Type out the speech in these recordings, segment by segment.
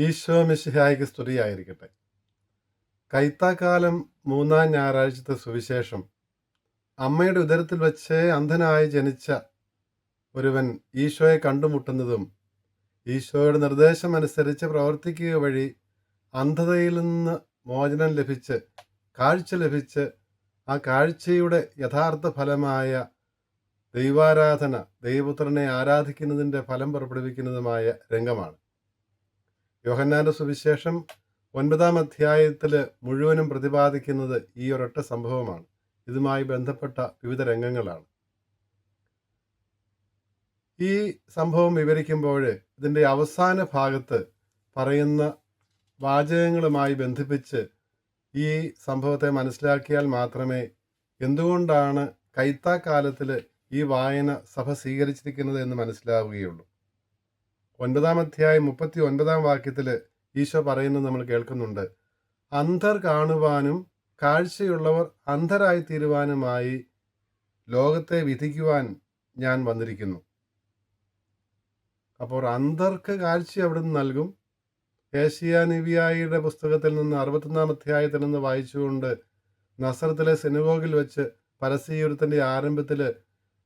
ഈശോ മിശിഹായ്ക്ക് സ്തുതിയായിരിക്കട്ടെ. കൈത്താക്കാലം മൂന്നാം ഞായറാഴ്ചത്തെ സുവിശേഷം. അമ്മയുടെ ഉദരത്തിൽ വച്ച് അന്ധനായി ജനിച്ച ഒരുവൻ ഈശോയെ കണ്ടുമുട്ടുന്നതും ഈശോയുടെ നിർദ്ദേശം അനുസരിച്ച് പ്രവർത്തിക്കുക വഴി അന്ധതയിൽ നിന്ന് മോചനം ലഭിച്ച് കാഴ്ച ലഭിച്ച് ആ കാഴ്ചയുടെ യഥാർത്ഥ ഫലമായ ദൈവാരാധന ദൈവപുത്രനെ ആരാധിക്കുന്നതിന്റെ ഫലം പുറപ്പെടുവിക്കുന്നതുമായ രംഗമാണ്. യോഹന്നാന്റെ സുവിശേഷം ഒൻപതാം അധ്യായത്തിൽ മുഴുവനും പ്രതിപാദിക്കുന്നത് ഈ ഒരൊറ്റ സംഭവമാണ്. ഇതുമായി ബന്ധപ്പെട്ട വിവിധ രംഗങ്ങളാണ്. ഈ സംഭവം വിവരിക്കുമ്പോൾ ഇതിന്റെ അവസാന ഭാഗത്ത് പറയുന്ന വാചകങ്ങളുമായി ബന്ധിപ്പിച്ച് ഈ സംഭവത്തെ മനസ്സിലാക്കിയാൽ മാത്രമേ എന്തുകൊണ്ടാണ് കൈത്താക്കാലത്തിൽ ഈ വായന സഭ സ്വീകരിച്ചിരിക്കുന്നത് എന്ന് മനസ്സിലാവുകയുള്ളൂ. ഒൻപതാം അധ്യായം മുപ്പത്തി ഒൻപതാം വാക്യത്തിൽ ഈശോ പറയുന്നത് നമ്മൾ കേൾക്കുന്നുണ്ട്. അന്ധർ കാണുവാനും കാഴ്ചയുള്ളവർ അന്ധരായി തീരുവാനുമായി ലോകത്തെ വിധിക്കുവാൻ ഞാൻ വന്നിരിക്കുന്നു. അപ്പോൾ അന്ധർക്ക് കാഴ്ച അവിടുന്ന് നൽകും. ഏഷ്യാനിവിയായിയുടെ പുസ്തകത്തിൽ നിന്ന് അറുപത്തൊന്നാം അധ്യായത്തിൽ നിന്ന് വായിച്ചുകൊണ്ട് നസറത്തിലെ സിനിമോഗിൽ വെച്ച് പരസ്യയുദ്ധത്തിന്റെ ആരംഭത്തിൽ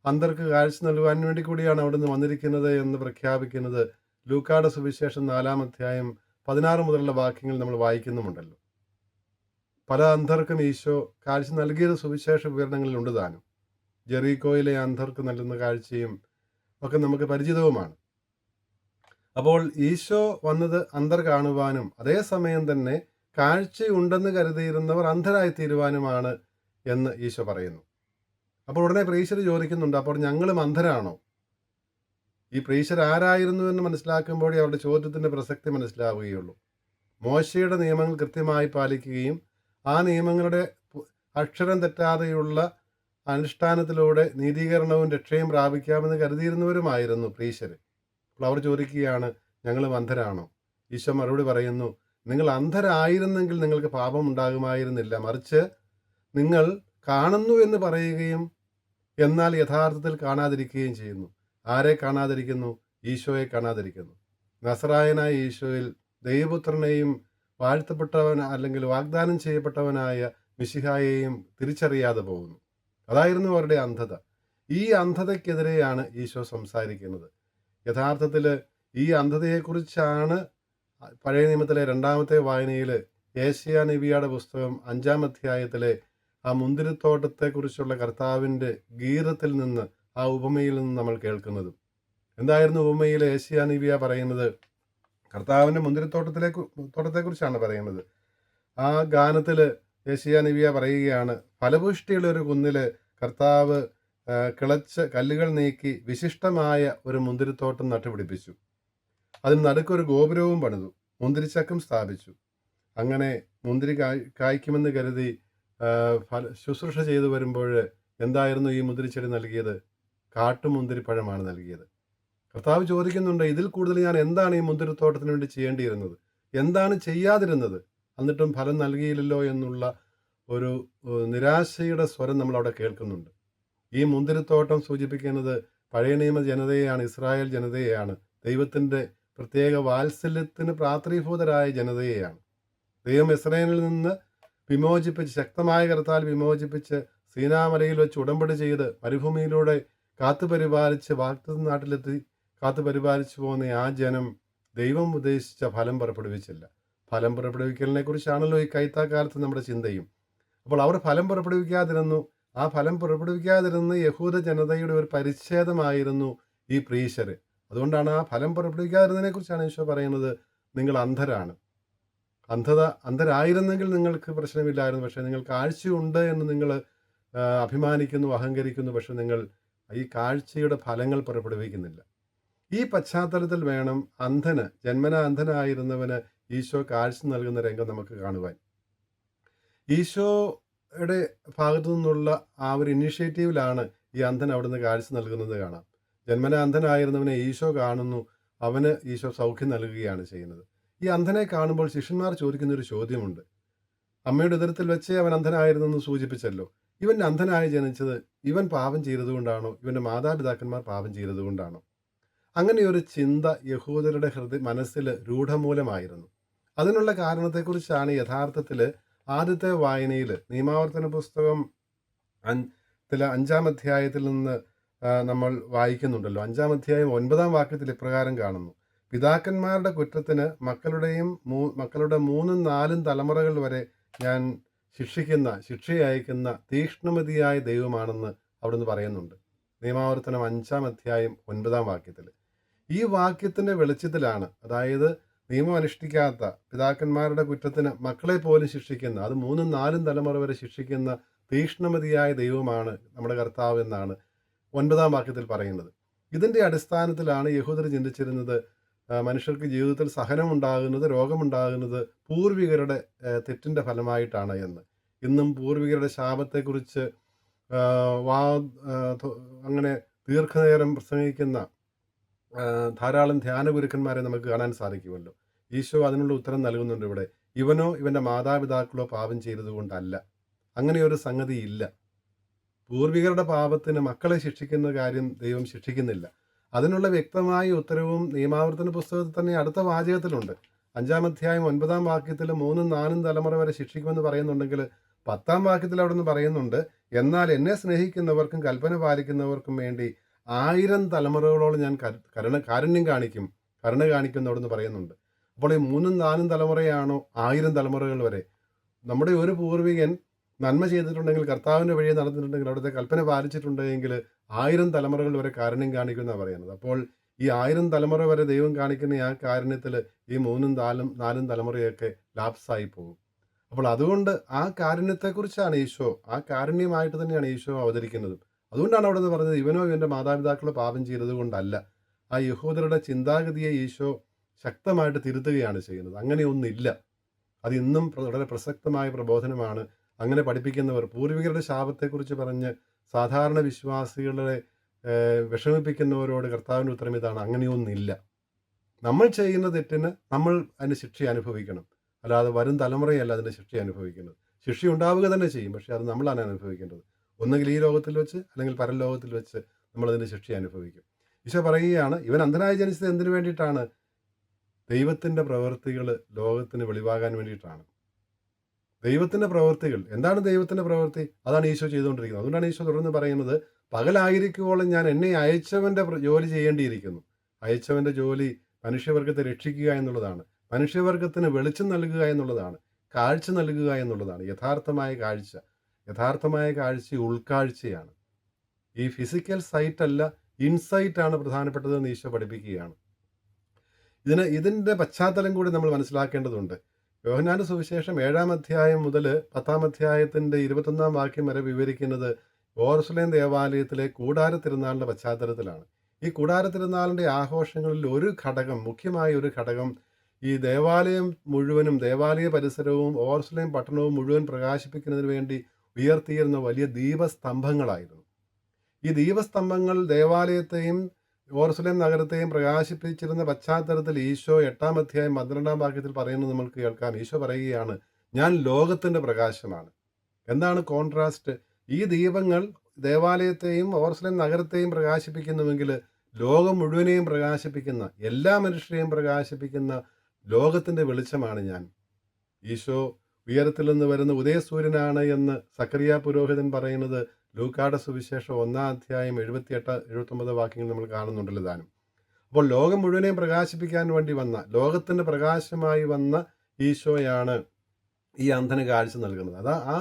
അന്തർക്ക് കാഴ്ച നൽകുവാൻ വേണ്ടി കൂടിയാണ് അവിടുന്ന് വന്നിരിക്കുന്നത് എന്ന് പ്രഖ്യാപിക്കുന്നത് ലൂക്കാട് സുവിശേഷം നാലാം അധ്യായം പതിനാറ് മുതലുള്ള വാക്യങ്ങൾ നമ്മൾ വായിക്കുന്നുമുണ്ടല്ലോ. പല അന്ധർക്കും ഈശോ കാഴ്ച നൽകിയത് സുവിശേഷ വിവരണങ്ങളിൽ ഉണ്ട് താനും. ജെറീകോയിലെ അന്ധർക്ക് നൽകുന്ന കാഴ്ചയും ഒക്കെ നമുക്ക് പരിചിതവുമാണ്. അപ്പോൾ ഈശോ വന്നത് അന്ധർ കാണുവാനും അതേസമയം തന്നെ കാഴ്ചയുണ്ടെന്ന് കരുതിയിരുന്നവർ അന്ധരായി തീരുവാനുമാണ് എന്ന് ഈശോ പറയുന്നു. അപ്പോൾ ഉടനെ പ്രീശ്വർ ചോദിക്കുന്നുണ്ട് അപ്പോൾ ഞങ്ങളും അന്ധരാണോ? ഈ പ്രീശർ ആരായിരുന്നു എന്ന് മനസ്സിലാക്കുമ്പോഴേ അവരുടെ ചോദ്യത്തിന്റെ പ്രസക്തി മനസ്സിലാവുകയുള്ളൂ. മോശയുടെ നിയമങ്ങൾ കൃത്യമായി പാലിക്കുകയും ആ നിയമങ്ങളുടെ അക്ഷരം തെറ്റാതെയുള്ള അനുഷ്ഠാനത്തിലൂടെ നീതീകരണവും രക്ഷയും പ്രാപിക്കാമെന്ന് കരുതിയിരുന്നവരുമായിരുന്നു പ്രീശർ അപ്പോൾ അവർ ചോദിക്കുകയാണ് ഞങ്ങൾ അന്ധരാണോ? ഈശോ മറുപടി പറയുന്നു നിങ്ങൾ അന്ധരായിരുന്നെങ്കിൽ നിങ്ങൾക്ക് പാപം ഉണ്ടാകുമായിരുന്നില്ല. മറിച്ച് നിങ്ങൾ കാണുന്നു എന്ന് പറയുകയും എന്നാൽ യഥാർത്ഥത്തിൽ കാണാതിരിക്കുകയും ചെയ്യുന്നു. ആരെ കാണാതിരിക്കുന്നു? ഈശോയെ കാണാതിരിക്കുന്നു. നസറായനായ ഈശോയിൽ ദൈവപുത്രനെയും വാഴ്ത്തപ്പെട്ടവൻ അല്ലെങ്കിൽ വാഗ്ദാനം ചെയ്യപ്പെട്ടവനായ മിശിഹായെയും തിരിച്ചറിയാതെ പോകുന്നു. അതായിരുന്നു അവരുടെ അന്ധത. ഈ അന്ധതയ്ക്കെതിരെയാണ് ഈശോ സംസാരിക്കുന്നത്. യഥാർത്ഥത്തിൽ ഈ അന്ധതയെക്കുറിച്ചാണ് പഴയ നിയമത്തിലെ രണ്ടാമത്തെ വായനയിൽ ഏഷ്യ നബിയുടെ പുസ്തകം അഞ്ചാം അധ്യായത്തിലെ ആ മുന്തിരിത്തോട്ടത്തെക്കുറിച്ചുള്ള കർത്താവിന്റെ ഗീതത്തിൽ നിന്ന് ആ ഉപമയിൽ നിന്ന് നമ്മൾ കേൾക്കുന്നത്. എന്തായിരുന്നു ഉപമയിൽ ഏഷ്യാനിവിയ പറയുന്നത്? കർത്താവിന്റെ മുന്തിരിത്തോട്ടത്തിലേക്ക് തോട്ടത്തെക്കുറിച്ചാണ് പറയുന്നത്. ആ ഗാനത്തിൽ ഏഷ്യാനിവിയ പറയുകയാണ് ഫലപുഷ്ടിയുള്ള ഒരു കുന്നിൽ കർത്താവ് കിളച്ച് കല്ലുകൾ നീക്കി വിശിഷ്ടമായ ഒരു മുന്തിരിത്തോട്ടം നട്ടുപിടിപ്പിച്ചു. അതിന് നടുക്കൊരു ഗോപുരവും പണിതു മുന്തിരിച്ചക്കം സ്ഥാപിച്ചു. അങ്ങനെ മുന്തിരി കായ് കായ്ക്കുമെന്ന് കരുതി ശുശ്രൂഷ ചെയ്തു വരുമ്പോൾ എന്തായിരുന്നു ഈ മുന്തിരിച്ചെടി നൽകിയത്? കാട്ടുമുന്തിരിപ്പഴമാണ് നൽകിയത്. കർത്താവ് ചോദിക്കുന്നുണ്ട് ഇതിൽ കൂടുതൽ ഞാൻ എന്താണ് ഈ മുന്തിരിത്തോട്ടത്തിന് വേണ്ടി ചെയ്യേണ്ടിയിരുന്നത്? എന്താണ് ചെയ്യാതിരുന്നത്? എന്നിട്ടും ഫലം നൽകിയില്ലല്ലോ എന്നുള്ള ഒരു നിരാശയുടെ സ്വരം നമ്മൾ അവിടെ കേൾക്കുന്നുണ്ട്. ഈ മുന്തിരിത്തോട്ടം സൂചിപ്പിക്കുന്നത് പഴയ നിയമ ജനതയെയാണ് ഇസ്രായേൽ ജനതയെയാണ്. ദൈവത്തിന്റെ പ്രത്യേക വാത്സല്യത്തിന് പ്രാത്രീഭൂതരായ ജനതയെയാണ്. ദൈവം ഇസ്രായേലിൽ നിന്ന് വിമോചിപ്പിച്ച് ശക്തമായ കരത്താൽ വിമോചിപ്പിച്ച് സീനാമലയിൽ വെച്ച് ഉടമ്പടി ചെയ്ത് മരുഭൂമിയിലൂടെ കാത്തുപരിപാലിച്ച് വാക്ത നാട്ടിലെത്തി കാത്തുപരിപാലിച്ചു പോകുന്ന ആ ജനം ദൈവം ഉദ്ദേശിച്ച ഫലം പുറപ്പെടുവിച്ചില്ല. ഫലം പുറപ്പെടുവിക്കലിനെ കുറിച്ചാണല്ലോ ഈ കൈത്താക്കാലത്ത് നമ്മുടെ ചിന്തയും. അപ്പോൾ അവർ ഫലം പുറപ്പെടുവിക്കാതിരുന്നു. ആ ഫലം പുറപ്പെടുവിക്കാതിരുന്ന യഹൂദ ജനതയുടെ ഒരു പരിച്ഛേദമായിരുന്നു ഈ പ്രീശർ അതുകൊണ്ടാണ് ആ ഫലം പുറപ്പെടുവിക്കാതിരുന്നതിനെ കുറിച്ചാണ് ഈശോ പറയുന്നത്. നിങ്ങൾ അന്ധരാണ്. അന്ധത അന്ധരായിരുന്നെങ്കിൽ നിങ്ങൾക്ക് പ്രശ്നമില്ലായിരുന്നു. പക്ഷേ നിങ്ങൾക്ക് കാഴ്ചയുണ്ട് എന്ന് നിങ്ങൾ അഭിമാനിക്കുന്നു അഹങ്കരിക്കുന്നു. പക്ഷെ നിങ്ങൾ ഈ കാഴ്ചയുടെ ഫലങ്ങൾ പുറപ്പെടുവിക്കുന്നില്ല. ഈ പശ്ചാത്തലത്തിൽ വേണം അന്ധന് ജന്മന അന്ധനായിരുന്നവന് ഈശോ കാഴ്ച നൽകുന്ന രംഗം നമുക്ക് കാണുവാൻ. ഈശോയുടെ ഭാഗത്തു നിന്നുള്ള ആ ഒരു ഇനിഷ്യേറ്റീവിലാണ് ഈ അന്ധൻ അവിടുന്ന് കാഴ്ച നൽകുന്നത് കാണാം. ജന്മന അന്ധനായിരുന്നവനെ ഈശോ കാണുന്നു അവന് ഈശോ സൗഖ്യം നൽകുകയാണ് ചെയ്യുന്നത്. ഈ അന്ധനെ കാണുമ്പോൾ ശിഷ്യന്മാർ ചോദിക്കുന്ന ഒരു ചോദ്യമുണ്ട്. അമ്മയുടെ ഉദരത്തിൽ വെച്ചേ അവൻ അന്ധനായിരുന്നെന്ന് സൂചിപ്പിച്ചല്ലോ. ഇവൻ അന്ധനായി ജനിച്ചത് ഇവൻ പാപം ചെയ്തതുകൊണ്ടാണോ ഇവന്റെ മാതാപിതാക്കന്മാർ പാപം ചെയ്തതുകൊണ്ടാണോ അങ്ങനെയൊരു ചിന്ത യഹൂദരുടെ ഹൃദയ മനസ്സിൽ രൂഢമൂലമായിരുന്നു. അതിനുള്ള കാരണത്തെക്കുറിച്ചാണ് യഥാർത്ഥത്തിൽ ആദ്യത്തെ വായനയിൽ നിയമാവർത്തന പുസ്തകം അഞ്ചിലെ അഞ്ചാം അധ്യായത്തിൽ നിന്ന് നമ്മൾ വായിക്കുന്നുണ്ടല്ലോ. അഞ്ചാം അധ്യായം ഒൻപതാം വാക്യത്തിൽ ഇപ്രകാരം കാണുന്നു. പിതാക്കന്മാരുടെ കുറ്റത്തിന് മക്കളുടെയും മക്കളുടെ മൂന്നും നാലും തലമുറകൾ വരെ ഞാൻ ശിക്ഷിക്കുന്ന ശിക്ഷയയക്കുന്ന തീക്ഷ്ണമതിയായ ദൈവമാണെന്ന് അവിടുന്ന് പറയുന്നുണ്ട്. നിയമാവർത്തനം അഞ്ചാം അധ്യായം ഒൻപതാം വാക്യത്തിൽ. ഈ വാക്യത്തിന്റെ വെളിച്ചത്തിലാണ് അതായത് നിയമം അനുഷ്ഠിക്കാത്ത പിതാക്കന്മാരുടെ കുറ്റത്തിന് മക്കളെ പോലും ശിക്ഷിക്കുന്ന അത് മൂന്നും നാലും തലമുറ വരെ ശിക്ഷിക്കുന്ന തീക്ഷ്ണമതിയായ ദൈവമാണ് നമ്മുടെ കർത്താവ് എന്നാണ് ഒൻപതാം വാക്യത്തിൽ പറയുന്നത്. ഇതിന്റെ അടിസ്ഥാനത്തിലാണ് യഹൂദർ ചിന്തിച്ചിരുന്നത് മനുഷ്യർക്ക് ജീവിതത്തിൽ സഹനമുണ്ടാകുന്നത് രോഗമുണ്ടാകുന്നത് പൂർവികരുടെ തെറ്റിന്റെ ഫലമായിട്ടാണ് എന്ന്. ഇന്നും പൂർവികരുടെ ശാപത്തെക്കുറിച്ച് വാ അങ്ങനെ ദീർഘനേരം പ്രസംഗിക്കുന്ന ധാരാളം ധ്യാന ഗുരുക്കന്മാരെ നമുക്ക് കാണാൻ സാധിക്കുമല്ലോ. ഈശോ അതിനുള്ള ഉത്തരം നൽകുന്നുണ്ട് ഇവിടെ. ഇവനോ ഇവന്റെ മാതാപിതാക്കളോ പാപം ചെയ്തതുകൊണ്ടല്ല. അങ്ങനെ ഒരു സംഗതി ഇല്ല. പൂർവികരുടെ പാപത്തിന് മക്കളെ ശിക്ഷിക്കുന്ന കാര്യം ദൈവം ശിക്ഷിക്കുന്നില്ല. അതിനുള്ള വ്യക്തമായ ഉത്തരവും നിയമാവർത്തന പുസ്തകത്തിൽ തന്നെ അടുത്ത വാചകത്തിലുണ്ട്. അഞ്ചാം അധ്യായം ഒൻപതാം വാക്യത്തിൽ മൂന്നും നാലും തലമുറ വരെ ശിക്ഷിക്കുമെന്ന് പറയുന്നുണ്ടെങ്കിൽ പത്താം വാക്യത്തിൽ അവിടെ നിന്ന് പറയുന്നുണ്ട് എന്നാൽ എന്നെ സ്നേഹിക്കുന്നവർക്കും കൽപ്പന പാലിക്കുന്നവർക്കും വേണ്ടി ആയിരം തലമുറകളോളം ഞാൻ കരു- കരുണ കാരുണ്യം കാണിക്കും കരുണ കാണിക്കും നിന്ന് പറയുന്നുണ്ട്. അപ്പോൾ ഈ മൂന്നും നാലും തലമുറയാണോ ആയിരം തലമുറകൾ വരെ? നമ്മുടെ ഒരു പൂർവികൻ നന്മ ചെയ്തിട്ടുണ്ടെങ്കിൽ കർത്താവിന്റെ വഴിയെ നടന്നിട്ടുണ്ടെങ്കിൽ അവിടുത്തെ കൽപ്പന പാലിച്ചിട്ടുണ്ടെങ്കിൽ ആയിരം തലമുറകൾ വരെ കാരുണ്യം കാണിക്കുമെന്നാണ് പറയുന്നത്. അപ്പോൾ ഈ ആയിരം തലമുറ വരെ ദൈവം കാണിക്കുന്ന ആ കാരുണ്യത്തിൽ ഈ മൂന്നും നാലും നാലും തലമുറയൊക്കെ ലാപ്സായി പോകും. അപ്പോൾ അതുകൊണ്ട് ആ കാരുണ്യത്തെക്കുറിച്ചാണ് ഈശോ ആ കാരുണ്യമായിട്ട് തന്നെയാണ് ഈശോ അവതരിക്കുന്നത്. അതുകൊണ്ടാണ് അവിടെ പറഞ്ഞത് ഇവനോ ഇവന്റെ മാതാപിതാക്കൾ പാപം ചെയ്തത് കൊണ്ടല്ല ആ യഹൂദരുടെ ചിന്താഗതിയെ ഈശോ ശക്തമായിട്ട് തിരുത്തുകയാണ് ചെയ്യുന്നത്. അങ്ങനെയൊന്നില്ല അത് ഇന്നും വളരെ പ്രസക്തമായ പ്രബോധനമാണ്. അങ്ങനെ പഠിപ്പിക്കുന്നവർ പൂർവികരുടെ ശാപത്തെക്കുറിച്ച് പറഞ്ഞ് സാധാരണ വിശ്വാസികളെ വിഷമിപ്പിക്കുന്നവരോട് കർത്താവിന്റെ ഉത്തരം ഇതാണ് അങ്ങനെയൊന്നില്ല നമ്മൾ ചെയ്യുന്ന തെറ്റിന് നമ്മൾ അതിന് ശിക്ഷ അനുഭവിക്കണം. അല്ലാതെ വരും തലമുറയല്ല അതിന്റെ ശിക്ഷ അനുഭവിക്കുന്നത്. ശിക്ഷ ഉണ്ടാവുക തന്നെ ചെയ്യും പക്ഷേ അത് നമ്മളാണ് അനുഭവിക്കേണ്ടത്. ഒന്നുകിൽ ഈ ലോകത്തിൽ വെച്ച് അല്ലെങ്കിൽ പരലോകത്തിൽ വെച്ച് നമ്മളതിന്റെ ശിക്ഷ അനുഭവിക്കും. ഈശോ പറയുകയാണ് ഇവൻ അന്ധനായി ജനിച്ചത് എന്തിനു വേണ്ടിയിട്ടാണ്? ദൈവത്തിന്റെ പ്രവൃത്തികൾ ലോകത്തിന് വെളിവാകാൻ വേണ്ടിയിട്ടാണ്. ദൈവത്തിന്റെ പ്രവൃത്തികൾ. എന്താണ് ദൈവത്തിന്റെ പ്രവൃത്തി? അതാണ് ഈശോ ചെയ്തുകൊണ്ടിരിക്കുന്നത്. അതുകൊണ്ടാണ് ഈശോ തുടർന്ന് പറയുന്നത് പകലായിരിക്കുവോളം ഞാൻ എന്നെ അയച്ചവന്റെ ജോലി ചെയ്യേണ്ടിയിരിക്കുന്നു. അയച്ചവന്റെ ജോലി മനുഷ്യവർഗത്തെ രക്ഷിക്കുക എന്നുള്ളതാണ്. മനുഷ്യവർഗത്തിന് വെളിച്ചം നൽകുക എന്നുള്ളതാണ്. കാഴ്ച നൽകുക എന്നുള്ളതാണ്. യഥാർത്ഥമായ കാഴ്ച. യഥാർത്ഥമായ കാഴ്ച ഉൾക്കാഴ്ചയാണ്. ഈ ഫിസിക്കൽ സൈറ്റ് അല്ല ഇൻസൈറ്റ് ആണ് പ്രധാനപ്പെട്ടതെന്ന് ഈശോ പഠിപ്പിക്കുകയാണ്. ഇതിന് ഇതിന്റെ പശ്ചാത്തലം കൂടി നമ്മൾ മനസ്സിലാക്കേണ്ടതുണ്ട്. യോഹനാന്റെ സുവിശേഷം ഏഴാം അധ്യായം മുതൽ പത്താം അധ്യായത്തിന്റെ ഇരുപത്തൊന്നാം വാക്യം വരെ വിവരിക്കുന്നത് ഓർസുലേം ദേവാലയത്തിലെ കൂടാര തിരുനാളിന്റെ പശ്ചാത്തലത്തിലാണ്. ഈ കൂടാര തിരുനാളിന്റെ ആഘോഷങ്ങളിൽ ഒരു ഘടകം മുഖ്യമായ ഒരു ഘടകം ഈ ദേവാലയം മുഴുവനും ദേവാലയ പരിസരവും ഓർസുലേം പട്ടണവും മുഴുവൻ പ്രകാശിപ്പിക്കുന്നതിന് വേണ്ടി ഉയർത്തിയിരുന്ന വലിയ ദീപസ്തംഭങ്ങളായിരുന്നു. ഈ ദീപസ്തംഭങ്ങൾ ദേവാലയത്തെയും ഓർസുലേം നഗരത്തെയും പ്രകാശിപ്പിച്ചിരുന്ന പശ്ചാത്തലത്തിൽ ഈശോ എട്ടാം അധ്യായം പന്ത്രണ്ടാം വാക്യത്തിൽ പറയുന്നത് നമ്മൾ കേൾക്കാം. ഈശോ പറയുകയാണ് ഞാൻ ലോകത്തിന്റെ പ്രകാശമാണ്. എന്താണ് കോൺട്രാസ്റ്റ് ഈ ദീപങ്ങൾ ദേവാലയത്തെയും ഓർസുലേം നഗരത്തെയും പ്രകാശിപ്പിക്കുന്നുവെങ്കിൽ ലോകം മുഴുവനെയും പ്രകാശിപ്പിക്കുന്ന എല്ലാ മനുഷ്യരെയും പ്രകാശിപ്പിക്കുന്ന ലോകത്തിന്റെ വെളിച്ചമാണ് ഞാൻ. ഈശോ ഉയരത്തിൽ നിന്ന് വരുന്ന ഉദയസൂര്യനാണ് എന്ന് സക്കറിയ പുരോഹിതൻ പറയുന്നത്. ലൂക്കാടെ സുവിശേഷം ഒന്നാം അധ്യായം എഴുപത്തിയെട്ട് എഴുപത്തൊമ്പത് വാക്യങ്ങൾ നമ്മൾ കാണുന്നുണ്ടല്ലോ താനും അപ്പോൾ ലോകം മുഴുവനെയും പ്രകാശിപ്പിക്കാൻ വേണ്ടി വന്ന ലോകത്തിന്റെ പ്രകാശമായി വന്ന ഈശോയാണ് ഈ അന്ധന് കാഴ്ച നൽകുന്നത്. അതാ ആ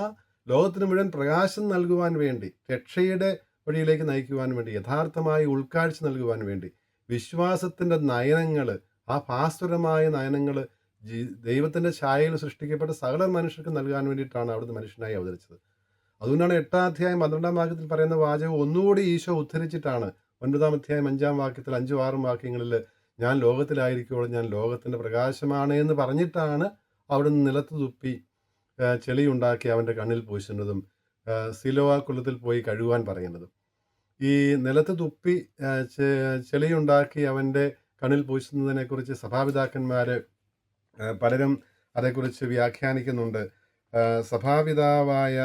ലോകത്തിന് മുഴുവൻ പ്രകാശം നൽകുവാൻ വേണ്ടി രക്ഷയുടെ വഴിയിലേക്ക് നയിക്കുവാൻ വേണ്ടി യഥാർത്ഥമായി ഉൾക്കാഴ്ച നൽകുവാൻ വേണ്ടി വിശ്വാസത്തിന്റെ നയനങ്ങൾ ആ ഭാസ്വരമായ നയനങ്ങൾ ദൈവത്തിന്റെ ഛായയിൽ സൃഷ്ടിക്കപ്പെട്ട സകല മനുഷ്യർക്ക് നൽകാൻ വേണ്ടിയിട്ടാണ് അവിടുന്ന് മനുഷ്യനായി അവതരിച്ചത്. അതുകൊണ്ടാണ് എട്ടാം അധ്യായം പന്ത്രണ്ടാം വാക്യത്തിൽ പറയുന്ന വാചകം ഒന്നുകൂടി ഈശോ ഉദ്ധരിച്ചിട്ടാണ്. ഒൻപതാം അധ്യായം അഞ്ചാം വാക്യത്തിൽ അഞ്ചും ആറും വാക്യങ്ങളിൽ ഞാൻ ലോകത്തിലായിരിക്കുമ്പോൾ ഞാൻ ലോകത്തിന്റെ പ്രകാശമാണ് എന്ന് പറഞ്ഞിട്ടാണ് അവിടുന്ന് നിലത്ത് തുപ്പി ചെളിയുണ്ടാക്കി അവന്റെ കണ്ണിൽ പൂശുന്നതും സിലോവാ കുളത്തിൽ പോയി കഴുകുവാൻ പറയുന്നതും. ഈ നിലത്ത് തുപ്പി ചെളിയുണ്ടാക്കി അവന്റെ കണ്ണിൽ പൂശുന്നതിനെക്കുറിച്ച് സഭാപിതാക്കന്മാർ പലരും അതേക്കുറിച്ച് വ്യാഖ്യാനിക്കുന്നുണ്ട്. സഭാപിതാവായ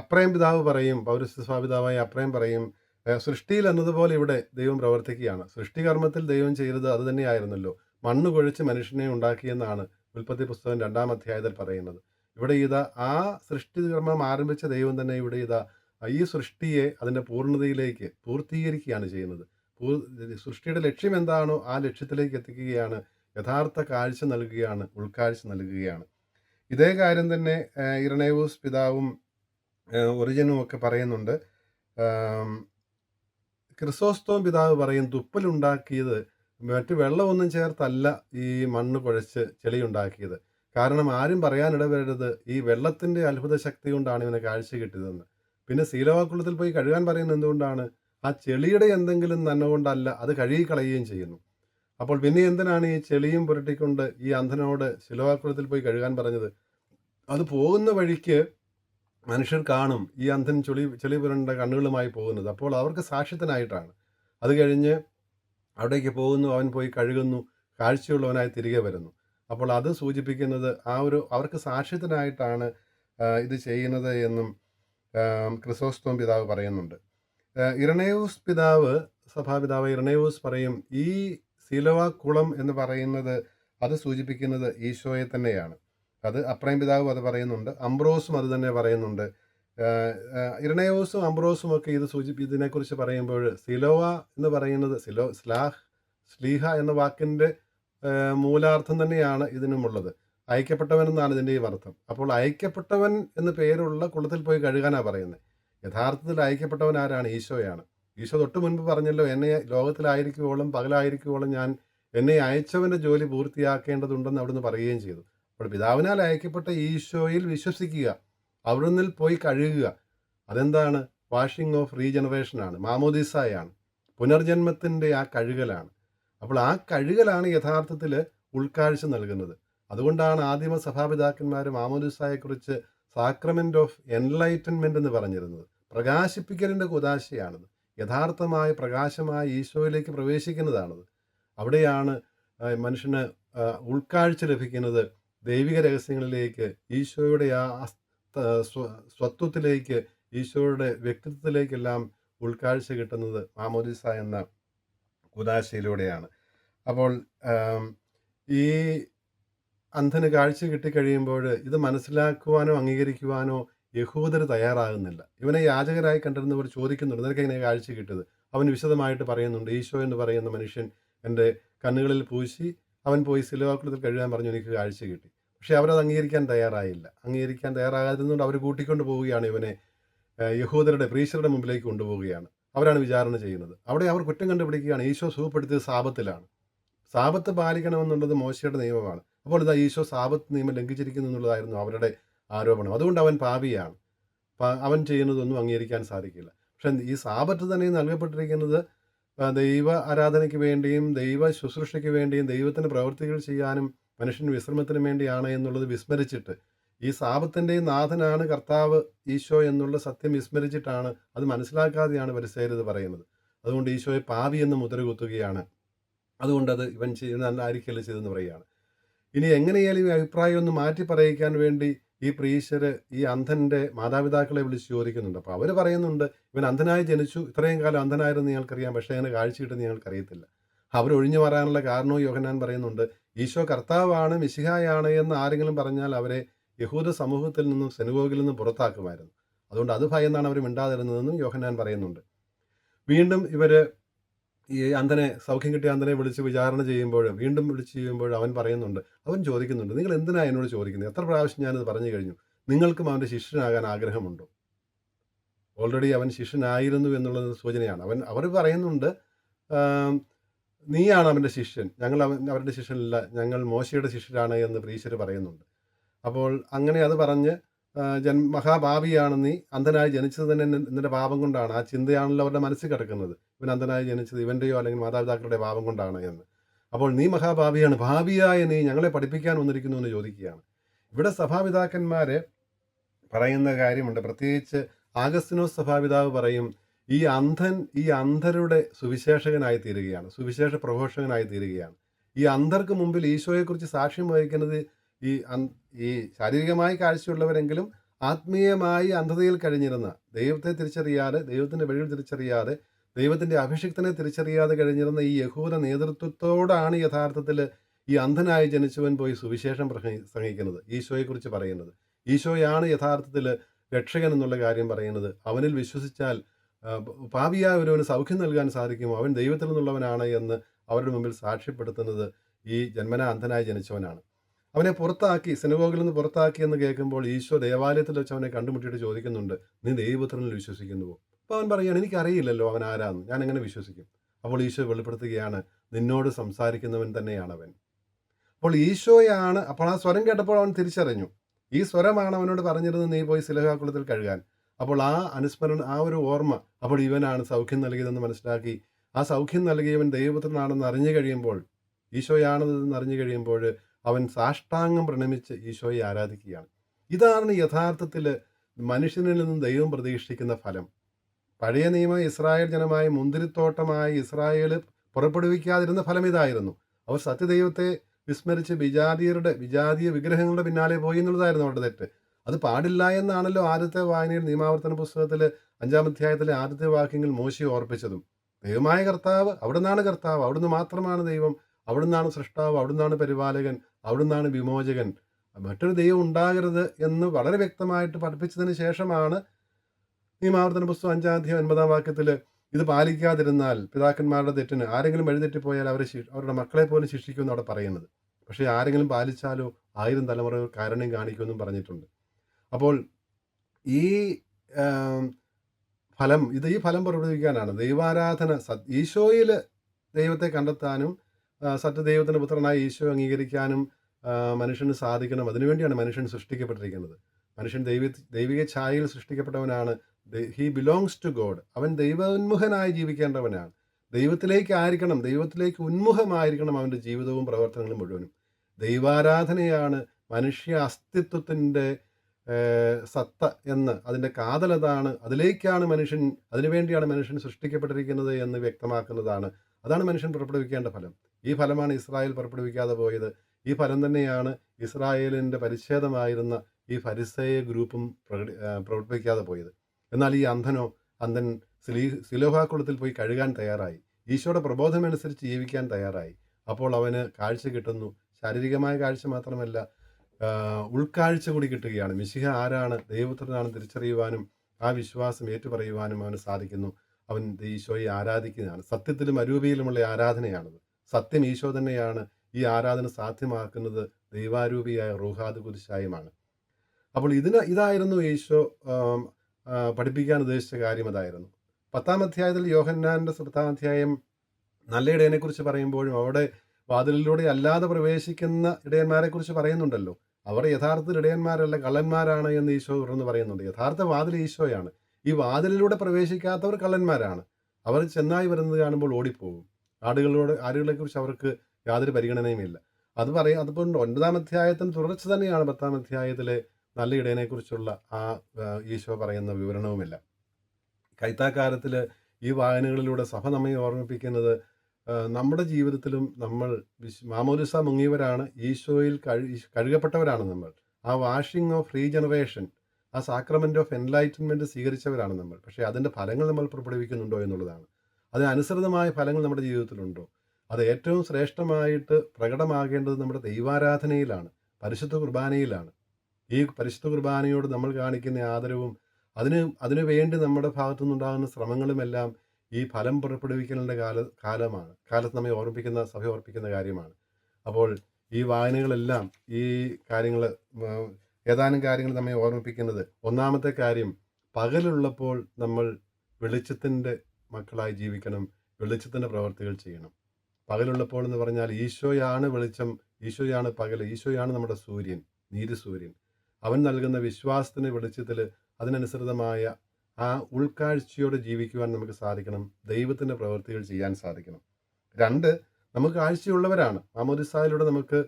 അപ്രയം പിതാവ് പറയും പൗരസ്ത്യ സഭാപിതാവായ അപ്രയം പറയും സൃഷ്ടിയിൽ എന്നതുപോലെ ഇവിടെ ദൈവം പ്രവർത്തിക്കുകയാണ്. സൃഷ്ടികർമ്മത്തിൽ ദൈവം ചെയ്തത് അത് തന്നെയായിരുന്നല്ലോ. മണ്ണ് കൊഴിച്ച് മനുഷ്യനെ ഉണ്ടാക്കിയെന്നാണ് ഉൽപ്പത്തി പുസ്തകം രണ്ടാം അധ്യായത്തിൽ പറയുന്നത്. ഇവിടെ ഇതാ ആ സൃഷ്ടികർമ്മം ആരംഭിച്ച ദൈവം തന്നെ ഇവിടെ ഇതാ ഈ സൃഷ്ടിയെ അതിന്റെ പൂർണതയിലേക്ക് പൂർത്തീകരിക്കുകയാണ് ചെയ്യുന്നത്. സൃഷ്ടിയുടെ ലക്ഷ്യം എന്താണോ ആ ലക്ഷ്യത്തിലേക്ക് എത്തിക്കുകയാണ്. യഥാർത്ഥ കാഴ്ച നൽകുകയാണ് ഉൾക്കാഴ്ച നൽകുകയാണ്. ഇതേ കാര്യം തന്നെ ഇറണേവൂസ് പിതാവും ഒറിജിനും ഒക്കെ പറയുന്നുണ്ട്. ക്രിസോസ്തോം പിതാവ് പറയും തുപ്പലുണ്ടാക്കിയത് മറ്റ് വെള്ളമൊന്നും ചേർത്തല്ല ഈ മണ്ണ് കുഴച്ച് ചെളി ഉണ്ടാക്കിയത് കാരണം ആരും പറയാനിടവരരുത് ഈ വെള്ളത്തിന്റെ അത്ഭുത ശക്തി കൊണ്ടാണ് ഇവനെ കാഴ്ച കിട്ടിയതെന്ന്. പിന്നെ ശീലവാക്കുളത്തിൽ പോയി കഴുകാൻ പറയുന്നത് എന്തുകൊണ്ടാണ്? ആ ചെളിയുടെ എന്തെങ്കിലും നന്മ കൊണ്ടല്ല അത് കഴുകി കളയുകയും ചെയ്യുന്നു. അപ്പോൾ പിന്നെ എന്തിനാണ് ഈ ചെളിയും പുരട്ടിക്കൊണ്ട് ഈ അന്ധനോട് ശിലവാക്കുളത്തിൽ പോയി കഴുകാൻ പറഞ്ഞത്? അത് പോകുന്ന വഴിക്ക് മനുഷ്യർ കാണും ഈ അന്ധൻ ചുളി ചെളി പുരണ്ട കണ്ണുകളുമായി പോകുന്നത്. അപ്പോൾ അവർക്ക് സാക്ഷ്യത്തിനായിട്ടാണ്. അത് കഴിഞ്ഞ് അവിടേക്ക് പോകുന്നു അവൻ പോയി കഴുകുന്നു കാഴ്ചയുള്ളവനായി തിരികെ വരുന്നു. അപ്പോൾ അത് സൂചിപ്പിക്കുന്നത് ആ ഒരു അവർക്ക് സാക്ഷ്യത്തിനായിട്ടാണ് ഇത് ചെയ്യുന്നത് എന്നും ക്രിസോസ്തോം പിതാവ് പറയുന്നുണ്ട്. ഇരണയൂസ് പിതാവ് സഭാപിതാവ് ഇരണയൂസ് പറയും ഈ സിലോവ കുളം എന്ന് പറയുന്നത് അത് സൂചിപ്പിക്കുന്നത് ഈശോയെ തന്നെയാണ്. അത് അപ്രൈം പിതാവും അത് പറയുന്നുണ്ട്. അംബ്രോസും അത് തന്നെ പറയുന്നുണ്ട്. ഇരണയോസും അംബ്രോസും ഒക്കെ ഇത് സൂചിപ്പി ഇതിനെക്കുറിച്ച് പറയുമ്പോൾ സിലോവ എന്ന് പറയുന്നത് സിലോ സ്ലാഹ് സ്ലീഹ എന്ന വാക്കിന്റെ മൂലാർത്ഥം തന്നെയാണ് ഇതിനുമുള്ളത്. അയക്കപ്പെട്ടവൻ എന്നാണ് ഇതിന്റെയും അർത്ഥം. അപ്പോൾ അയക്കപ്പെട്ടവൻ എന്ന് പേരുള്ള കുളത്തിൽ പോയി കഴുകാനാണ് പറയുന്നത്. യഥാർത്ഥത്തിൽ അയക്കപ്പെട്ടവൻ ആരാണ്? ഈശോയാണ്. ഈശോ തൊട്ട് മുൻപ് പറഞ്ഞല്ലോ എന്നെ ലോകത്തിലായിരിക്കുവോളം പകലായിരിക്കുവോളം ഞാൻ എന്നെ അയച്ചവന്റെ ജോലി പൂർത്തിയാക്കേണ്ടതുണ്ടെന്ന് അവിടുന്ന് പറയുകയും ചെയ്തു. അപ്പോൾ പിതാവിനാൽ അയക്കപ്പെട്ട ഈശോയിൽ വിശ്വസിക്കുക അവിടുന്ന് പോയി കഴുകുക അതെന്താണ്? വാഷിംഗ് ഓഫ് റീജനറേഷനാണ് മാമോദിസായാണ് പുനർജന്മത്തിന്റെ ആ കഴുകലാണ്. അപ്പോൾ ആ കഴുകലാണ് യഥാർത്ഥത്തിൽ ഉൾക്കാഴ്ച നൽകുന്നത്. അതുകൊണ്ടാണ് ആദിമ സഭാപിതാക്കന്മാർ മാമോദിസായെക്കുറിച്ച് സാക്രമെന്റ് ഓഫ് എൻലൈറ്റൻമെന്റ് എന്ന് പറഞ്ഞിരുന്നത്. പ്രകാശിപ്പിക്കലിന്റെ കുതാശയാണത് യഥാർത്ഥമായ പ്രകാശമായ ഈശോയിലേക്ക് പ്രവേശിക്കുന്നതാണത്. അവിടെയാണ് മനുഷ്യന് ഉൾക്കാഴ്ച ലഭിക്കുന്നത് ദൈവിക രഹസ്യങ്ങളിലേക്ക് ഈശോയുടെ ആ സ്വത്വത്തിലേക്ക് ഈശോയുടെ വ്യക്തിത്വത്തിലേക്കെല്ലാം ഉൾക്കാഴ്ച കിട്ടുന്നത് മാമോദിസ എന്ന കുദാശയിലൂടെയാണ് അപ്പോൾ ഈ അന്ധന് കാഴ്ച കിട്ടിക്കഴിയുമ്പോൾ ഇത് മനസ്സിലാക്കുവാനോ അംഗീകരിക്കുവാനോ യഹൂദർ തയ്യാറാകുന്നില്ല. ഇവനെ യാചകരായി കണ്ടിരുന്നവർ ചോദിക്കുന്നുണ്ട് നിനക്ക് എങ്ങനെ കാഴ്ച കിട്ടിയത്? അവൻ വിശദമായിട്ട് പറയുന്നുണ്ട് ഈശോ എന്ന് പറയുന്ന മനുഷ്യൻ എന്റെ കണ്ണുകളിൽ പൂശി അവൻ പോയി സിലോക്കുളത്തിൽ കഴിയാൻ പറഞ്ഞു എനിക്ക് കാഴ്ച കിട്ടി. പക്ഷേ അവരത് അംഗീകരിക്കാൻ തയ്യാറായില്ല. അംഗീകരിക്കാൻ തയ്യാറാകാതിരുന്നുകൊണ്ട് അവർ കൂട്ടിക്കൊണ്ട് പോവുകയാണ് ഇവനെ യഹൂദരുടെ പ്രീശരുടെ മുമ്പിലേക്ക് കൊണ്ടുപോവുകയാണ്. അവരാണ് വിചാരണ ചെയ്യുന്നത്. അവിടെ അവർ കുറ്റം കണ്ടുപിടിക്കുകയാണ് ഈശോ സുഖപ്പെടുത്തിയത് സാപത്തിലാണ് സാപത്ത് പാലിക്കണമെന്നുള്ളത് മോശയുടെ നിയമമാണ്. അപ്പോൾ ഇതാ ഈശോ സാപത്ത് നിയമം ലംഘിച്ചിരിക്കുന്നു എന്നുള്ളതായിരുന്നു അവരുടെ ആരോപണം. അതുകൊണ്ട് അവൻ പാപിയാണ്. അവൻ ചെയ്യുന്നതൊന്നും അംഗീകരിക്കാൻ സാധിക്കില്ല. പക്ഷെ ഈ സാപത്ത് തന്നെ നൽകപ്പെട്ടിരിക്കുന്നത് ദൈവ ആരാധനയ്ക്ക് വേണ്ടിയും ദൈവ ശുശ്രൂഷയ്ക്ക് വേണ്ടിയും ദൈവത്തിന്റെ പ്രവൃത്തികൾ ചെയ്യാനും മനുഷ്യന് വിശ്രമത്തിന് വേണ്ടിയാണ് എന്നുള്ളത് വിസ്മരിച്ചിട്ട് ഈ സാപത്തിന്റെയും നാഥനാണ് കർത്താവ് ഈശോ എന്നുള്ള സത്യം വിസ്മരിച്ചിട്ടാണ് അത് മനസ്സിലാക്കാതെയാണ് പരിസരത് പറയുന്നത്. അതുകൊണ്ട് ഈശോയെ പാവി എന്ന് മുദ്ര കുത്തുകയാണ്. അതുകൊണ്ട് അത് ഇവൻ ചെയ്യുന്ന ആയിരിക്കല്ല ചെയ്തെന്ന് പറയുകയാണ്. ഇനി എങ്ങനെയാലും ഈ അഭിപ്രായം ഒന്ന് മാറ്റി പറയിക്കാൻ വേണ്ടി ഈ പ്രീശര് ഈ അന്ധന്റെ മാതാപിതാക്കളെ വിളിച്ച് ചോദിക്കുന്നുണ്ട്. അപ്പോൾ അവർ പറയുന്നുണ്ട് ഇവൻ അന്ധനായി ജനിച്ചു. ഇത്രയും കാലം അന്ധനായിരുന്നു നിങ്ങൾക്കറിയാം പക്ഷേ അതിന് കാഴ്ച കിട്ടുന്ന ഞങ്ങൾക്കറിയത്തില്ല അവർ ഒഴിഞ്ഞു മാറാനുള്ള കാരണവും യോഹനാൻ പറയുന്നുണ്ട്. ഈശോ കർത്താവാണ് മിശിഹായാണ് എന്ന് ആരെങ്കിലും പറഞ്ഞാൽ അവരെ യഹൂദ സമൂഹത്തിൽ നിന്നും സെനുഗോഗിൽ നിന്നും പുറത്താക്കുമായിരുന്നു. അതുകൊണ്ട് അത് ഭയന്നാണ് അവർ മിണ്ടാതിരുന്നതെന്നും യോഹനാൻ പറയുന്നുണ്ട്. വീണ്ടും ഇവർ ഈ അന്ധനെ സൗഖ്യം കിട്ടിയ അന്ധനെ വിളിച്ച് വിചാരണ ചെയ്യുമ്പോഴും വീണ്ടും വിളിച്ച് ചെയ്യുമ്പോഴും അവൻ പറയുന്നുണ്ട്. അവൻ ചോദിക്കുന്നുണ്ട് നിങ്ങൾ എന്തിനാണ് എന്നോട് ചോദിക്കുന്നത് എത്ര പ്രാവശ്യം ഞാനത് പറഞ്ഞു കഴിഞ്ഞു? നിങ്ങൾക്കും അവന്റെ ശിഷ്യനാകാൻ ആഗ്രഹമുണ്ടോ? ഓൾറെഡി അവൻ ശിഷ്യനായിരുന്നു എന്നുള്ളത് സൂചനയാണ്. അവൻ അവർ പറയുന്നുണ്ട് നീയാണ് അവന്റെ ശിഷ്യൻ. ഞങ്ങൾ അവൻ അവരുടെ ശിഷ്യനല്ല. ഞങ്ങൾ മോശയുടെ ശിഷ്യരാണ് എന്ന് പ്രീശ്വര് പറയുന്നുണ്ട്. അപ്പോൾ അങ്ങനെ അത് പറഞ്ഞ് ജൻ മഹാഭാവിയാണ് നീ അന്ധനായി ജനിച്ചത് തന്നെ നിന്റെ പാപം കൊണ്ടാണ്. ആ ചിന്തയാണല്ലോ അവരുടെ മനസ്സിൽ കിടക്കുന്നത്. ഇവൻ അന്ധനായി ജനിച്ചത് ഇവന്റെയോ അല്ലെങ്കിൽ മാതാപിതാക്കളുടെ പാപം കൊണ്ടാണ് എന്ന്. അപ്പോൾ നീ മഹാഭാവിയാണ്. ഭാവിയായ നീ ഞങ്ങളെ പഠിപ്പിക്കാൻ വന്നിരിക്കുന്നു എന്ന് ചോദിക്കുകയാണ്. ഇവിടെ സഭാപിതാക്കന്മാർ പറയുന്ന കാര്യമുണ്ട്. പ്രത്യേകിച്ച് ആഗസ്റ്റിനോസ് സഭാപിതാവ് പറയും ഈ അന്ധൻ ഈ അന്ധരുടെ സുവിശേഷകനായി തീരുകയാണ്. സുവിശേഷ പ്രഘോഷകനായി തീരുകയാണ്. ഈ അന്ധർക്ക് മുമ്പിൽ ഈശോയെക്കുറിച്ച് സാക്ഷ്യം വഹിക്കുന്നത് ഈ ഈ ശാരീരികമായി കാഴ്ചയുള്ളവരെങ്കിലും ആത്മീയമായി അന്ധതയിൽ കഴിഞ്ഞിരുന്ന ദൈവത്തെ തിരിച്ചറിയാതെ ദൈവത്തിന്റെ വഴികൾ തിരിച്ചറിയാതെ ദൈവത്തിന്റെ അഭിഷിക്തനെ തിരിച്ചറിയാതെ കഴിഞ്ഞിരുന്ന ഈ യഹൂദ നേതൃത്വത്തോടാണ് യഥാർത്ഥത്തിൽ ഈ അന്ധനായി ജനിച്ചവൻ പോയി സുവിശേഷം പ്രസംഗിക്കുന്നത് ഈശോയെക്കുറിച്ച് പറയുന്നത്. ഈശോയാണ് യഥാർത്ഥത്തിൽ രക്ഷകൻ എന്നുള്ള കാര്യം പറയുന്നത്. അവനിൽ വിശ്വസിച്ചാൽ പാപിയായ ഒരുവന് സൗഖ്യം നൽകാൻ സാധിക്കുമോ? അവൻ ദൈവത്തിൽ നിന്നുള്ളവനാണ് എന്ന് അവരുടെ മുമ്പിൽ സാക്ഷ്യപ്പെടുത്തുന്നത് ഈ ജന്മന അന്ധനായി ജനിച്ചവനാണ്. അവനെ പുറത്താക്കി സിനഗോഗിൽ നിന്ന് പുറത്താക്കി എന്ന് കേൾക്കുമ്പോൾ ഈശോ ദേവാലയത്തിൽ വെച്ച് അവനെ കണ്ടുമുട്ടിയിട്ട് ചോദിക്കുന്നുണ്ട് നീ ദൈവപുത്രനിൽ വിശ്വസിക്കുന്നുവോ അപ്പോൾ അവൻ പറയുകയാണ് എനിക്കറിയില്ലല്ലോ അവൻ ആരാന്ന്. ഞാൻ എങ്ങനെ വിശ്വസിക്കും? അപ്പോൾ ഈശോ വെളിപ്പെടുത്തുകയാണ് നിന്നോട് സംസാരിക്കുന്നവൻ തന്നെയാണ് അവൻ അപ്പോൾ ഈശോയാണ് അപ്പോൾ ആ സ്വരം കേട്ടപ്പോൾ അവൻ തിരിച്ചറിഞ്ഞു. ഈ സ്വരമാണ് അവനോട് പറഞ്ഞിരുന്നത് നീ പോയി സിലഹാക്കുളത്തിൽ കഴുകാൻ. അപ്പോൾ ആ അനുസ്മരണ ആ ഒരു ഓർമ്മ അപ്പോൾ ഇവനാണ് സൗഖ്യം നൽകിയതെന്ന് മനസ്സിലാക്കി. ആ സൗഖ്യം നൽകിയവൻ ദൈവപുത്രനാണെന്ന് അറിഞ്ഞു കഴിയുമ്പോൾ ഈശോയാണെന്ന് അറിഞ്ഞു കഴിയുമ്പോൾ അവൻ സാഷ്ടാംഗം പ്രണമിച്ച് ഈശോയെ ആരാധിക്കുകയാണ്. ഇതാണ് യഥാർത്ഥത്തിൽ മനുഷ്യനിൽ നിന്നും ദൈവം പ്രതീക്ഷിക്കുന്ന ഫലം. പഴയ നിയമം ഇസ്രായേൽ ജനമായ മുന്തിരിത്തോട്ടമായി ഇസ്രായേൽ പുറപ്പെടുവിക്കാതിരുന്ന ഫലം ഇതായിരുന്നു. അവർ സത്യദൈവത്തെ വിസ്മരിച്ച് വിജാതീയരുടെ വിജാതീയ വിഗ്രഹങ്ങളുടെ പിന്നാലെ പോയി എന്നുള്ളതായിരുന്നു അവരുടെ തെറ്റ്. അത് പാടില്ല എന്നാണല്ലോ ആദ്യത്തെ വായനയിൽ നിയമാവർത്തന പുസ്തകത്തിൽ അഞ്ചാം അധ്യായത്തിലെ ആദ്യത്തെ വാക്യങ്ങൾ മോശി ഓർപ്പിച്ചതും. ദൈവമായ കർത്താവ് അവിടുന്നാണ് കർത്താവ്. അവിടുന്ന് മാത്രമാണ് ദൈവം അവിടുന്നാണ് സൃഷ്ടാവ് അവിടുന്നാണ് പരിപാലകൻ അവിടുന്നാണ് വിമോചകൻ. മറ്റൊരു ദൈവം ഉണ്ടാകരുത് എന്ന് വളരെ വ്യക്തമായിട്ട് പഠിപ്പിച്ചതിന് ശേഷമാണ് ഈ മാവർത്തന പുസ്തകം അഞ്ചാം അധ്യായം ഒൻപതാം വാക്യത്തിൽ ഇത് പാലിക്കാതിരുന്നാൽ പിതാക്കന്മാരുടെ തെറ്റിന് ആരെങ്കിലും വഴിതെറ്റിപ്പോയാൽ അവരെ അവരുടെ മക്കളെ പോലും ശിക്ഷിക്കുമെന്ന് അവിടെ പറയുന്നത്. പക്ഷേ ആരെങ്കിലും പാലിച്ചാലോ ആയിരം തലമുറകൾ കാരുണ്യം കാണിക്കുമെന്നും പറഞ്ഞിട്ടുണ്ട്. അപ്പോൾ ഈ ഫലം ഇത് ഈ ഫലം പുറപ്പെടുവിക്കാനാണ് ദൈവാരാധന ഈശോയിൽ ദൈവത്തെ കണ്ടെത്താനും സത്യദൈവത്തിന്റെ പുത്രനായ ഈശോ അംഗീകരിക്കാനും മനുഷ്യന് സാധിക്കണം. അതിനുവേണ്ടിയാണ് മനുഷ്യൻ സൃഷ്ടിക്കപ്പെട്ടിരിക്കുന്നത്. മനുഷ്യൻ ദൈവ ദൈവിക ഛായയിൽ സൃഷ്ടിക്കപ്പെട്ടവനാണ്. ഹി ബിലോങ്സ് ടു ഗോഡ് അവൻ ദൈവോന്മുഖനായി ജീവിക്കേണ്ടവനാണ്. ദൈവത്തിലേക്ക് ആയിരിക്കണം ദൈവത്തിലേക്ക് ഉന്മുഖമായിരിക്കണം അവന്റെ ജീവിതവും പ്രവർത്തനങ്ങളും മുഴുവനും. ദൈവാരാധനയാണ് മനുഷ്യ അസ്തിത്വത്തിന്റെ സത്ത എന്ന് അതിന്റെ കാതലതാണ് അതിലേക്കാണ് മനുഷ്യൻ അതിനുവേണ്ടിയാണ് മനുഷ്യൻ സൃഷ്ടിക്കപ്പെട്ടിരിക്കുന്നത് എന്ന് വ്യക്തമാക്കുന്നതാണ്. അതാണ് മനുഷ്യൻ പുറപ്പെടുവിക്കേണ്ട ഫലം. ഈ ഫലമാണ് ഇസ്രായേൽ പുറപ്പെടുവിക്കാതെ പോയത്. ഈ ഫലം തന്നെയാണ് ഇസ്രായേലിന്റെ പരിച്ഛേദമായിരുന്ന ഈ ഫരിസേയ ഗ്രൂപ്പും പ്രകടി പ്രവർത്തിക്കാതെ പോയത്. എന്നാൽ ഈ അന്ധനോ അന്ധൻ സിലീ സിലോഹാക്കുളത്തിൽ പോയി കഴുകാൻ തയ്യാറായി. ഈശോയുടെ പ്രബോധമനുസരിച്ച് ജീവിക്കാൻ തയ്യാറായി. അപ്പോൾ അവന് കാഴ്ച കിട്ടുന്നു. ശാരീരികമായ കാഴ്ച മാത്രമല്ല ഉൾക്കാഴ്ച കൂടി കിട്ടുകയാണ്. മിശിഹ ആരാണ്? ദൈവപുത്രനാണ് തിരിച്ചറിയുവാനും ആ വിശ്വാസം ഏറ്റുപറയുവാനും അവന് സാധിക്കുന്നു. അവൻ ഈശോയെ ആരാധിക്കുന്നതാണ്. സത്യത്തിലും അരൂപിയിലുമുള്ള ആരാധനയാണത്. സത്യം ഈശോ തന്നെയാണ് ഈ ആരാധന സാധ്യമാക്കുന്നത് ദൈവാരൂപിയായ റൂഹാദ് കുരിശായുമാണ്. അപ്പോൾ ഇതിന് ഇതായിരുന്നു ഈശോ പഠിപ്പിക്കാൻ ഉദ്ദേശിച്ച കാര്യം അതായിരുന്നു. പത്താം അധ്യായത്തിൽ യോഹന്നാന്റെ പത്താം അധ്യായം നല്ല ഇടയനെക്കുറിച്ച് പറയുമ്പോഴും അവിടെ വാതിലിലൂടെ അല്ലാതെ പ്രവേശിക്കുന്ന ഇടയന്മാരെക്കുറിച്ച് പറയുന്നുണ്ടല്ലോ. അവർ യഥാർത്ഥത്തിൽ ഇടയന്മാരല്ല കള്ളന്മാരാണ് എന്ന് ഈശോ തുടർന്ന് പറയുന്നുണ്ട്. യഥാർത്ഥ വാതിൽ ഈശോയാണ്. ഈ വാതിലിലൂടെ പ്രവേശിക്കാത്തവർ കള്ളന്മാരാണ്. അവർ ചെന്നായി വരുന്നത് കാണുമ്പോൾ ഓടിപ്പോകും. ആടുകളോട് ആടുകളെക്കുറിച്ച് അവർക്ക് യാതൊരു പരിഗണനയുമില്ല അത് പറയാം അതുകൊണ്ട് ഒൻപതാം അധ്യായത്തിന് തുടർച്ച തന്നെയാണ് പത്താം അധ്യായത്തിലെ നല്ല ഇടയനെക്കുറിച്ചുള്ള ആ ഈശോ പറയുന്ന വിവരണവുമില്ല. കൈത്താക്കാലത്തിൽ ഈ വായനകളിലൂടെ സഭ നമ്മെ ഓർമ്മിപ്പിക്കുന്നത് നമ്മുടെ ജീവിതത്തിലും നമ്മൾ മാമോലിസ മുങ്ങിയവരാണ് ഈശോയിൽ കഴി കഴുകപ്പെട്ടവരാണ് നമ്മൾ. ആ വാഷിംഗ് ഓഫ് റീജനറേഷൻ ആ സാക്രമെന്റ് ഓഫ് എൻലൈറ്റൻമെന്റ് സ്വീകരിച്ചവരാണ് നമ്മൾ. പക്ഷേ അതിന്റെ ഫലങ്ങൾ നമ്മൾ പുറപ്പെടുവിക്കുന്നുണ്ടോ എന്നുള്ളതാണ്. അതിനനുസൃതമായ ഫലങ്ങൾ നമ്മുടെ ജീവിതത്തിലുണ്ടോ? അത് ഏറ്റവും ശ്രേഷ്ഠമായിട്ട് പ്രകടമാകേണ്ടത് നമ്മുടെ ദൈവാരാധനയിലാണ് പരിശുദ്ധ കുർബാനയിലാണ്. ഈ പരിശുദ്ധ കുർബാനയോട് നമ്മൾ കാണിക്കുന്ന ആദരവും അതിന് അതിനു വേണ്ടി നമ്മുടെ ഭാഗത്തു നിന്നുണ്ടാകുന്ന ശ്രമങ്ങളുമെല്ലാം ഈ ഫലം പുറപ്പെടുവിക്കലിന്റെ കാല കാലമാണ്. കാലത്ത് നമ്മെ ഓർമ്മിപ്പിക്കുന്ന സഭ ഓർപ്പിക്കുന്ന കാര്യമാണ്. അപ്പോൾ ഈ വായനകളെല്ലാം ഈ കാര്യങ്ങൾ ഏതാനും കാര്യങ്ങൾ നമ്മെ ഓർമ്മിപ്പിക്കുന്നത് ഒന്നാമത്തെ കാര്യം പകലുള്ളപ്പോൾ നമ്മൾ വെളിച്ചത്തിന്റെ മക്കളായി ജീവിക്കണം വെളിച്ചത്തിന്റെ പ്രവർത്തികൾ ചെയ്യണം. പകലുള്ളപ്പോൾ എന്ന് പറഞ്ഞാൽ ഈശോയാണ് വെളിച്ചം ഈശോയാണ് പകൽ ഈശോയാണ് നമ്മുടെ സൂര്യൻ നീതി സൂര്യൻ. അവൻ നൽകുന്ന വിശ്വാസത്തിന്റെ വെളിച്ചത്തിൽ അതിനനുസൃതമായ ആ ഉൾക്കാഴ്ചയോടെ ജീവിക്കുവാൻ നമുക്ക് സാധിക്കണം ദൈവത്തിന്റെ പ്രവൃത്തികൾ ചെയ്യാൻ സാധിക്കണം. രണ്ട് നമുക്ക് കാഴ്ചയുള്ളവരാണ്. മാമോദിസായിലൂടെ നമുക്ക്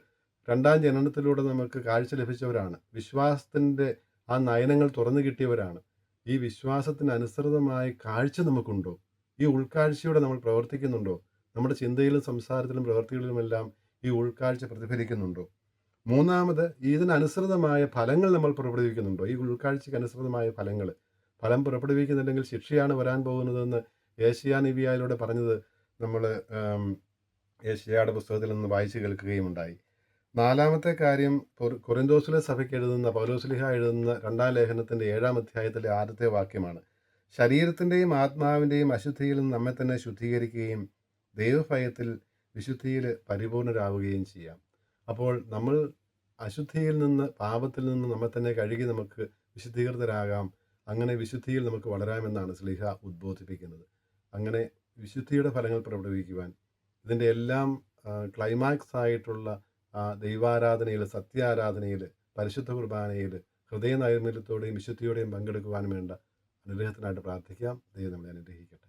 രണ്ടാം ജനനത്തിലൂടെ നമുക്ക് കാഴ്ച ലഭിച്ചവരാണ്. വിശ്വാസത്തിന്റെ ആ നയനങ്ങൾ തുറന്നു കിട്ടിയവരാണ്. ഈ വിശ്വാസത്തിന് അനുസൃതമായ കാഴ്ച നമുക്കുണ്ടോ? ഈ ഉൾക്കാഴ്ചയോടെ നമ്മൾ പ്രവർത്തിക്കുന്നുണ്ടോ? നമ്മുടെ ചിന്തയിലും സംസാരത്തിലും പ്രവൃത്തികളിലുമെല്ലാം ഈ ഉൾക്കാഴ്ച പ്രതിഫലിക്കുന്നുണ്ടോ? മൂന്നാമത് ഇതിനനുസൃതമായ ഫലങ്ങൾ നമ്മൾ പുറപ്പെടുവിക്കുന്നുണ്ടോ? ഈ ഉൾക്കാഴ്ചയ്ക്ക് അനുസൃതമായ ഫലങ്ങൾ. ഫലം പുറപ്പെടുവിക്കുന്നുണ്ടെങ്കിൽ ശിക്ഷയാണ് വരാൻ പോകുന്നതെന്ന് ഏഷ്യാ നിവിയായിലൂടെ പറഞ്ഞത് നമ്മൾ ഏഷ്യയുടെ പുസ്തകത്തിൽ നിന്ന് വായിച്ചു കേൾക്കുകയും ഉണ്ടായി നാലാമത്തെ കാര്യം കൊറി- കൊറിന്തോസിലെ സഭയ്ക്ക് എഴുതുന്ന പൗലോസ്ലിഹ എഴുതുന്ന രണ്ടാം ലേഖനത്തിന്റെ ഏഴാം അധ്യായത്തിലെ ആദ്യത്തെ വാക്യമാണ്. ശരീരത്തിന്റെയും ആത്മാവിന്റെയും അശുദ്ധിയിൽ നിന്ന് നമ്മെ തന്നെ ശുദ്ധീകരിക്കുകയും ദൈവഭയത്തിൽ വിശുദ്ധിയിൽ പരിപൂർണരാവുകയും ചെയ്യാം. അപ്പോൾ നമ്മൾ അശുദ്ധിയിൽ നിന്ന് പാപത്തിൽ നിന്ന് നമ്മെ തന്നെ കഴുകി നമുക്ക് വിശുദ്ധീകൃതരാകാം. അങ്ങനെ വിശുദ്ധിയിൽ നമുക്ക് വളരാമെന്നാണ് സ്ലിഹ ഉദ്ബോധിപ്പിക്കുന്നത്. അങ്ങനെ വിശുദ്ധിയുടെ ഫലങ്ങൾ പ്രകടിപ്പിക്കുവാൻ ഇതിന്റെ എല്ലാം ക്ലൈമാക്സ് ആയിട്ടുള്ള ദൈവാരാധനയിൽ സത്യാരാധനയിൽ പരിശുദ്ധ കുർബാനയിൽ ഹൃദയ നൈർമല്യത്തോടെയും വിശുദ്ധിയോടെയും പങ്കെടുക്കുവാനും വേണ്ട അനുഗ്രഹത്തിനായിട്ട് പ്രാർത്ഥിക്കാം. ദൈവം നമ്മളെ അനുഗ്രഹിക്കട്ടെ.